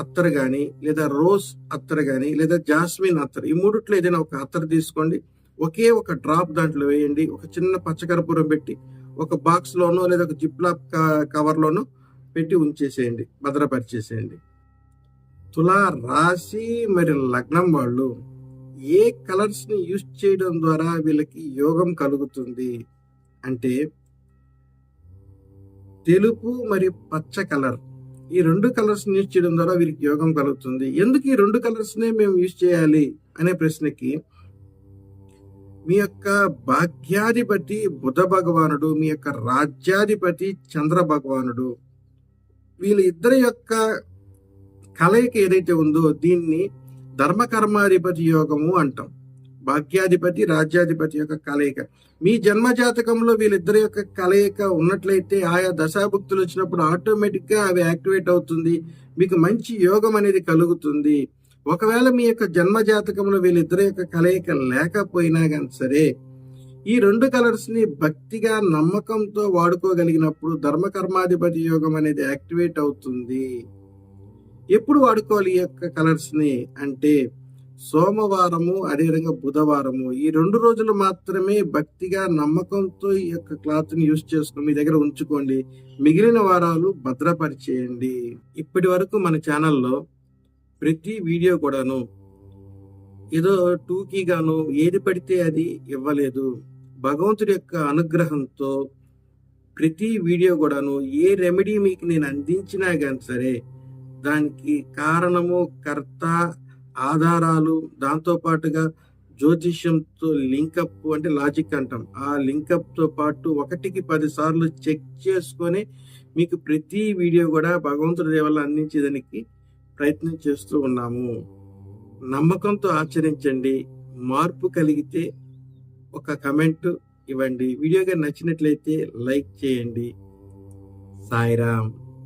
అత్తరు కానీ లేదా రోజ్ అత్తరు కానీ లేదా జాస్మిన్ అత్తరు ఈ మూడిట్లో ఏదైనా ఒక అత్తరు తీసుకోండి. ఒకే ఒక డ్రాప్ దాంట్లో వేయండి. ఒక చిన్న పచ్చకర్పూరం పెట్టి ఒక బాక్స్ లోనో లేదా ఒక జిప్లాప్ కవర్ లోనో పెట్టి ఉంచేసేయండి. భద్రపరిచేసేయండి. తులా రాశి మరి లగ్నం వాళ్ళు ఏ కలర్స్ని యూజ్ చేయడం ద్వారా వీళ్ళకి యోగం కలుగుతుంది అంటే తెలుపు మరియు పచ్చ కలర్. ఈ రెండు కలర్స్ యూజ్ చేయడం ద్వారా వీరికి యోగం కలుగుతుంది. ఎందుకు ఈ రెండు కలర్స్ నే మేము యూజ్ చేయాలి అనే ప్రశ్నకి మీ యొక్క భాగ్యాధిపతి బుధ భగవానుడు మీ యొక్క రాజ్యాధిపతి చంద్ర భగవానుడు వీళ్ళ ఇద్దరి యొక్క కలయిక ఏదైతే ఉందో దీన్ని ధర్మకర్మాధిపతి యోగము అంటాం. భాగ్యాధిపతి రాజ్యాధిపతి యొక్క కలయిక. మీ జన్మ జాతకంలో వీళ్ళిద్దరి యొక్క కలయిక ఉన్నట్లయితే ఆయా దశాభుక్తులు వచ్చినప్పుడు ఆటోమేటిక్గా అవి యాక్టివేట్ అవుతుంది. మీకు మంచి యోగం అనేది కలుగుతుంది. ఒకవేళ మీ యొక్క జన్మ జాతకంలో వీళ్ళిద్దరి యొక్క కలయిక లేకపోయినా కానీ సరే ఈ రెండు కలర్స్ని భక్తిగా నమ్మకంతో వాడుకోగలిగినప్పుడు ధర్మకర్మాధిపతి యోగం అనేది యాక్టివేట్ అవుతుంది. ఎప్పుడు వాడుకోవాలి ఈ యొక్క కలర్స్ని అంటే సోమవారము అదేవిధంగా బుధవారము. ఈ రెండు రోజులు మాత్రమే భక్తిగా నమ్మకంతో ఈ యొక్క క్లాత్ని యూజ్ చేసుకుని మీ దగ్గర ఉంచుకోండి. మిగిలిన వారాలు భద్రపరిచేయండి. ఇప్పటి వరకు మన ఛానల్లో ప్రతి వీడియో కూడాను ఏదో టూకీగాను ఏది పడితే అది ఇవ్వలేదు. భగవంతుడి యొక్క అనుగ్రహంతో ప్రతి వీడియో కూడాను ఏ రెమెడీ మీకు నేను అందించినా కానీ సరే దానికి కారణము కర్త ఆధారాలు దాంతో పాటుగా జ్యోతిష్యంతో లింకప్ అంటే లాజిక్ అంటాం. ఆ లింకప్తో పాటు ఒకటికి పది సార్లు చెక్ చేసుకొని మీకు ప్రతి వీడియో కూడా భగవంతుడి దేవల్ల అందించేదానికి ప్రయత్నం చేస్తూ ఉన్నాము. నమ్మకంతో ఆచరించండి. మార్పు కలిగితే ఒక కమెంట్ ఇవ్వండి. వీడియోగా నచ్చినట్లయితే లైక్ చేయండి. సాయిరామ్.